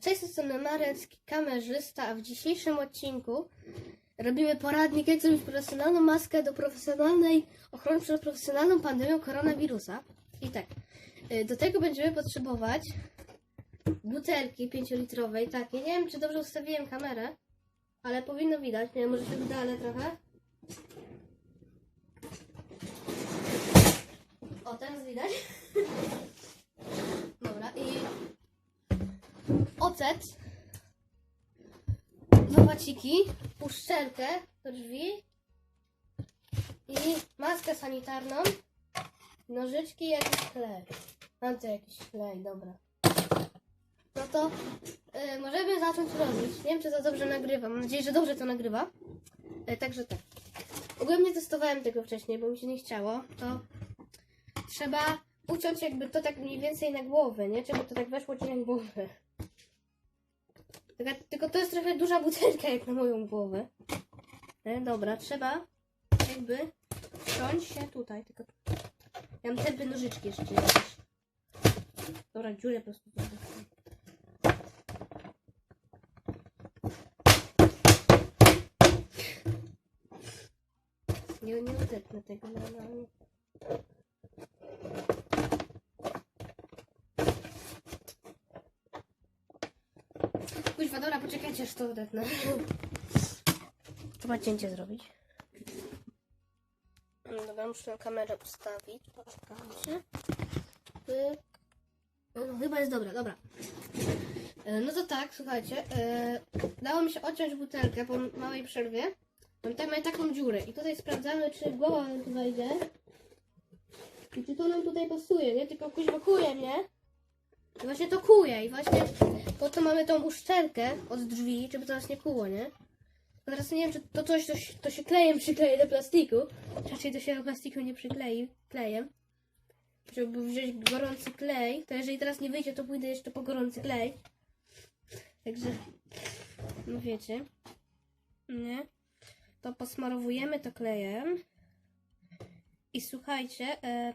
Cześć, strony Marecki, kamerzysta, a w dzisiejszym odcinku robimy poradnik, jak zrobić profesjonalną maskę do profesjonalnej ochrony przed profesjonalną pandemią koronawirusa. I tak, y, do tego będziemy potrzebować butelki 5-litrowej, takie, nie wiem czy dobrze ustawiłem kamerę, ale powinno widać, nie wiem, może się wydalę trochę. O, teraz widać. Dobra, i ocet, dwa waciki, uszczelkę do drzwi i maskę sanitarną, nożyczki i jakiś klej. Mam tu jakiś klej, dobra. No to y, możemy zacząć robić. Nie wiem, czy to dobrze nagrywa. Mam nadzieję, że dobrze to nagrywa. Y, także tak. Ogólnie nie testowałem tego wcześniej, bo mi się nie chciało. To trzeba uciąć jakby to tak mniej więcej na głowę, nie? Żeby to tak weszło ci na głowę. Tylko, tylko to jest trochę duża butelka jak na moją głowę. E, dobra, trzeba jakby wciąć się tutaj, tylko ja mam tępe nożyczki jeszcze. Dobra, dziurę po prostu. Nie, nie odetnę tego normalnie. Kuźwa, dobra, poczekajcie, aż to odetnę. Trzeba cięcie zrobić. No Dobra, muszę kamerę ustawić. Poczekajcie. Pyk. No, chyba jest dobra, dobra. E, No to tak, słuchajcie. E, dało mi się odciąć butelkę po małej przerwie. Mam mamy taką dziurę i tutaj sprawdzamy, czy głowa nam tu wejdzie. I czy to nam tutaj pasuje, nie? Tylko kuźwa kuje, nie? I właśnie to kuje i właśnie po to mamy tą uszczelkę od drzwi, żeby to nas nie kuło, nie? A teraz nie wiem, czy to coś to, się- to się klejem przykleje do plastiku. Raczej to się do plastiku nie przyklei klejem. Żeby wziąć gorący klej, to jeżeli teraz nie wyjdzie, to pójdę jeszcze po gorący klej. Także, no wiecie. Nie? To posmarowujemy to klejem. I słuchajcie, e,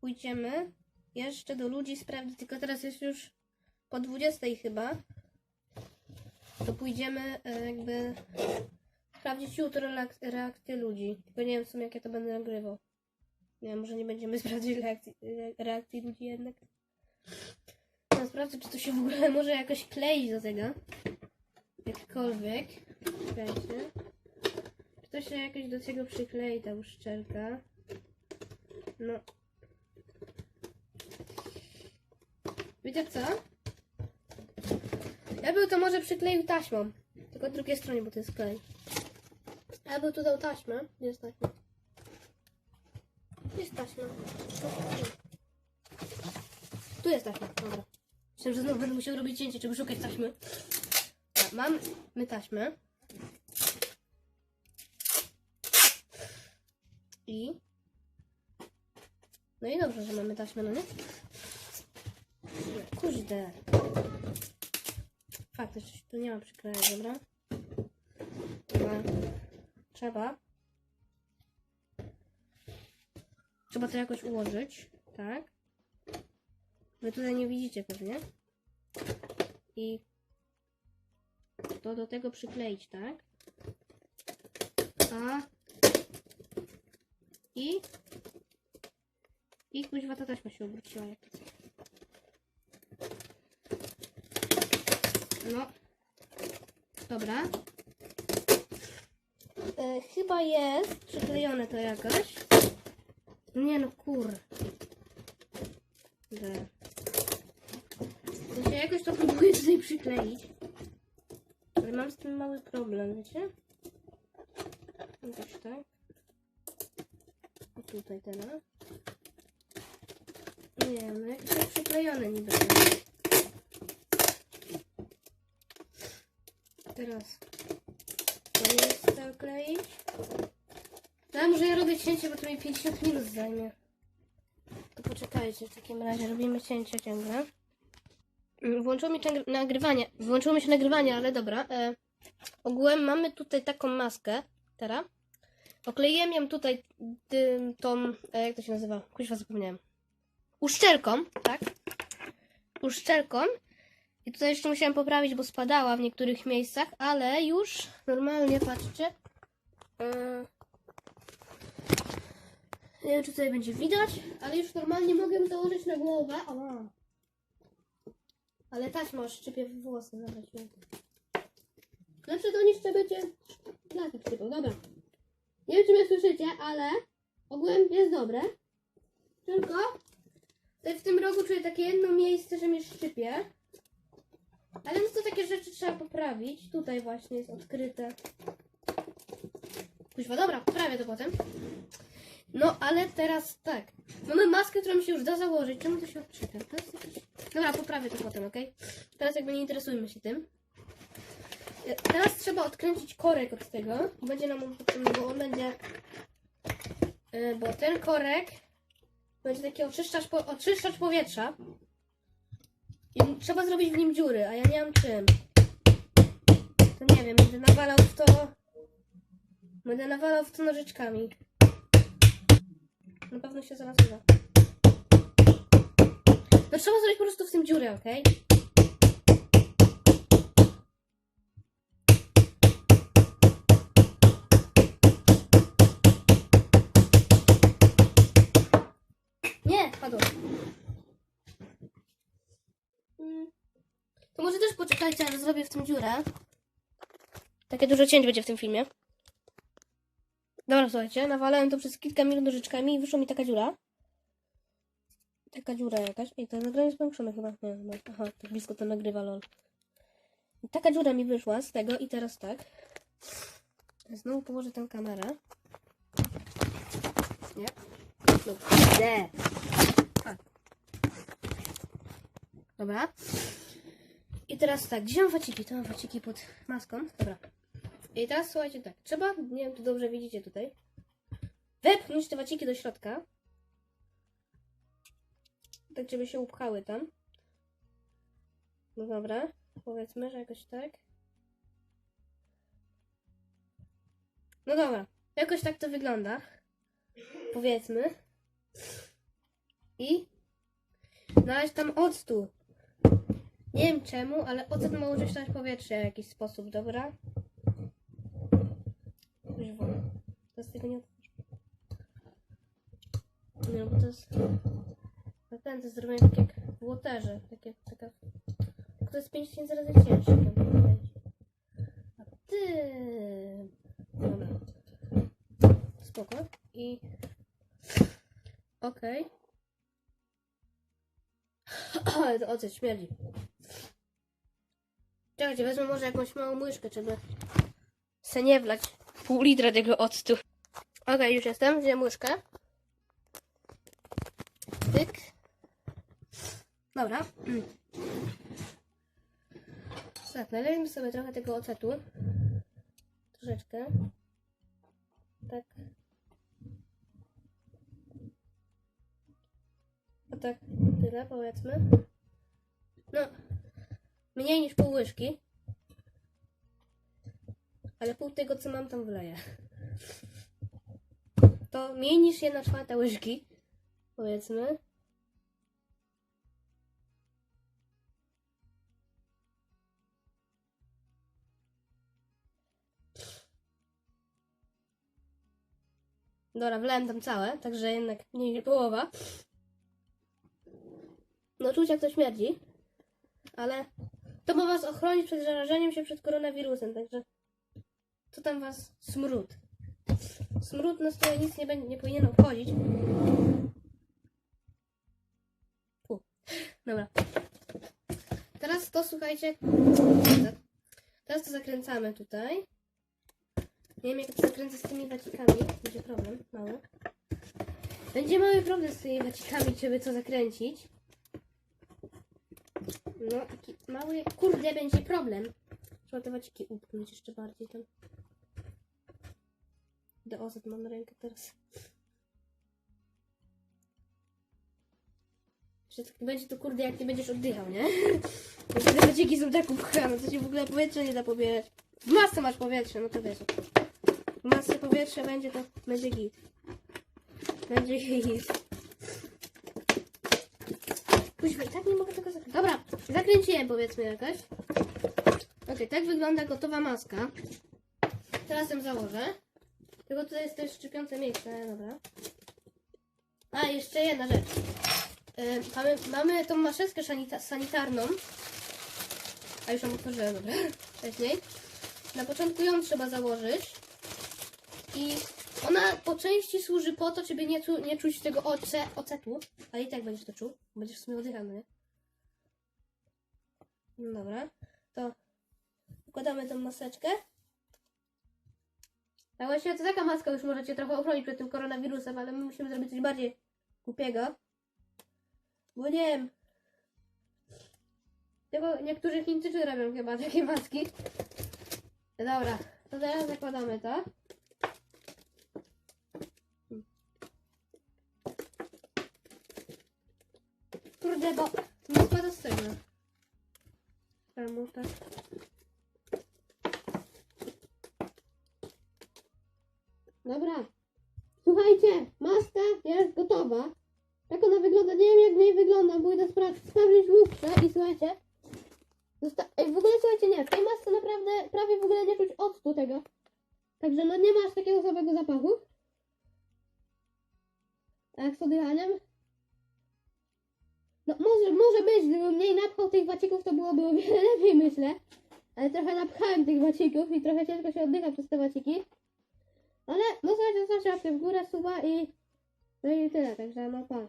pójdziemy jeszcze do ludzi sprawdzić, tylko teraz jest już po 20 chyba. To pójdziemy e, jakby sprawdzić jutro reak- reakcję ludzi. Tylko nie wiem w sumie jak ja to będę nagrywał. Nie wiem, może nie będziemy sprawdzić reakcji, re- reakcji ludzi jednak. No sprawdzę, czy to się w ogóle może jakoś kleić do tego. Jakkolwiek. Czekajcie. Czy to się jakoś do tego przyklei, ta uszczelka? No. Wiecie co? Ja bym to może przykleił taśmą. Tylko drugiej stronie, bo to jest klej. Ja bym tu dał taśmę. Gdzie jest taśma? Gdzie jest taśma? Tu jest taśma, dobra. Myślałem, że znowu będę musiał robić cięcie, żeby szukać taśmy. Tak, mam my taśmę. I... No i dobrze, że mamy taśmę, no nie? Kurde. Fakt, jeszcze tu nie ma przyklejać, dobra? Trzeba. Trzeba to jakoś ułożyć, tak? Wy tutaj nie widzicie pewnie. I to do tego przykleić, tak? A i i kuźwa ta taśma się obróciła jak to co. No. Dobra. E, chyba jest przyklejone to jakoś. Nie no, kur. De. To się jakoś to próbuję tutaj przykleić. Ale mam z tym mały problem, wiecie? Jakoś tak. I tutaj teraz. Nie wiem, no jakieś to przyklejone niby. Teraz to nie jest to kleić. No, może ja robię cięcie, bo to mi 50 minut zajmie. To poczekajcie, w takim razie robimy cięcie ciągle. Włączyło mi ciągle nagrywanie. Włączyło mi się nagrywanie, ale dobra. E, ogółem mamy tutaj taką maskę. Teraz. Okleiłem ją tutaj tym, tą, e, jak to się nazywa? Kuźwa zapomniałem. Uszczelką, tak? uszczelką. I tutaj jeszcze musiałam poprawić, bo spadała w niektórych miejscach, ale już normalnie, patrzcie. Yy, Nie wiem, czy tutaj będzie widać, ale już normalnie mogę założyć na głowę. O. Ale taśma szczypie w włosy, zobaczcie. Lepsze to niż szczepiecie laki szczypą, dobra. Nie wiem, czy mnie słyszycie, ale ogółem jest dobre. Tylko w tym rogu czuję takie jedno miejsce, że mnie szczypie. Ale no to takie rzeczy trzeba poprawić. Tutaj właśnie jest odkryte. Kuźwa, dobra, poprawię to potem. No, ale teraz tak. Mamy maskę, którą się już da założyć. Czemu to się odczyta? Dobra, poprawię to potem, ok? Teraz jakby nie interesujmy się tym. E, Teraz trzeba odkręcić korek od tego. Będzie nam on potrzebny, bo on będzie... e, Bo ten korek będzie taki oczyszczacz, po... oczyszczacz powietrza. I trzeba zrobić w nim dziury, a ja nie mam czym. To nie wiem, będę nawalał w to... Będę nawalał w to nożyczkami. Na pewno się zaraz uda. No trzeba zrobić po prostu w tym dziurę, okej? Nie, padło. Mm. To może też poczekajcie, aż zrobię w tym dziurę. Takie dużo cięć będzie w tym filmie. Dobra, słuchajcie, nawalałem to przez kilka minut nożyczkami i wyszła mi taka dziura. Taka dziura jakaś. Ej, to nagranie jest powiększone chyba. Nie, chyba. Aha, tak blisko to nagrywa, lol. Taka dziura mi wyszła z tego i teraz tak. Znowu położę tę kamerę. Nie. No, kurde. A. Dobra. I teraz tak, gdzie mam waciki? To mam waciki pod maską. Dobra. I teraz słuchajcie tak, trzeba, nie wiem czy dobrze widzicie tutaj, wepchnąć te waciki do środka. Tak, żeby się upchały tam. No dobra, powiedzmy, że jakoś tak. No dobra, jakoś tak to wygląda. Powiedzmy. I znaleźć tam octu. Nie wiem czemu, ale ocet ma uczyszczać powietrze w jakiś sposób, dobra? Kuźwa. To z tego nie otworzy. Nie, bo to jest... No ten, to jest tak jak w łoterze. Takie, taka... To jest 5 tysięcy razy cięższe. tam powiedzieć. A ty... Dobra. Spoko. I... Okej. Ale to ocet śmierdzi. Czekajcie, wezmę może jakąś małą łyżkę, żeby se nie wlać pół litra tego octu. Okej, już jestem. Wziąłem łyżkę. Tyk. Dobra. Tak, nalejmy sobie trochę tego ocetu. Troszeczkę. Tak. O tak, tyle powiedzmy. No, mniej niż pół łyżki. Ale pół tego, co mam, tam wleję. To mniej niż jedna czwarta łyżki, powiedzmy. Dobra, wlałem tam całe, także jednak mniej niż połowa. No czuć jak to śmierdzi, ale to ma was ochronić przed zarażeniem się przed koronawirusem, także to tam was smród. Smród nas tutaj nic nie, nie powinien obchodzić. Fu. Dobra. Teraz to słuchajcie. Teraz to zakręcamy tutaj. Nie wiem jak to zakręcę z tymi wacikami. Będzie problem mały. Będzie mały problem z tymi wacikami, żeby to zakręcić. No, taki mały, kurde, będzie problem. Trzeba te waciki upchnąć jeszcze bardziej tam. Do ozet mam rękę teraz. Że tak będzie to kurde, jak nie będziesz oddychał, nie? Bo te waciki są tak upchane, to się w ogóle powietrze nie da pobierać. W masce masz powietrze, no to wiesz. W masce powietrze będzie, to będzie git. Będzie git. Kuźwa, tak nie mogę tego zakręcić. Dobra, zakręciłem powiedzmy jakoś. Okej, tak wygląda gotowa maska. Teraz ją założę. Tylko tutaj jest też szczypiące miejsce, dobra. A, jeszcze jedna rzecz. Yy, mamy, mamy tą sanita sanitarną. A już ją otworzyłem, dobra. Wcześniej. Na początku ją trzeba założyć. I ona po części służy po to, żeby nie, nie czuć tego oce, ocetu. Ale i tak będziesz to czuł. Będziesz w sumie oddychał, no nie? No dobra. To układamy tą maseczkę. A właściwie to taka maska już możecie trochę ochronić przed tym koronawirusem, ale my musimy zrobić coś bardziej głupiego. Bo nie wiem. Tylko niektórzy Chińczycy robią chyba takie maski. Dobra, to teraz zakładamy to. Kurde, bo nie składa z tego. Czemu tak? Dobra. Słuchajcie, maska jest gotowa. Jak ona wygląda? Nie wiem jak w wygląda, bo idę spra- sprawdzić lustrze i słuchajcie. Zosta- Ej, w ogóle słuchajcie, nie, w tej masce naprawdę prawie w ogóle nie czuć octu tego. Także no nie ma aż takiego samego zapachu. A jak z oddychaniem? No może, może być, gdybym mniej napchał tych wacików, to byłoby o wiele lepiej, myślę. Ale trochę napchałem tych wacików i trochę ciężko się oddycha przez te waciki. Ale no słuchajcie, zostawcie łapkę w górę, suba i... No i tyle, także no pa.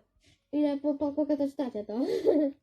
Idę po, po, pokazać to.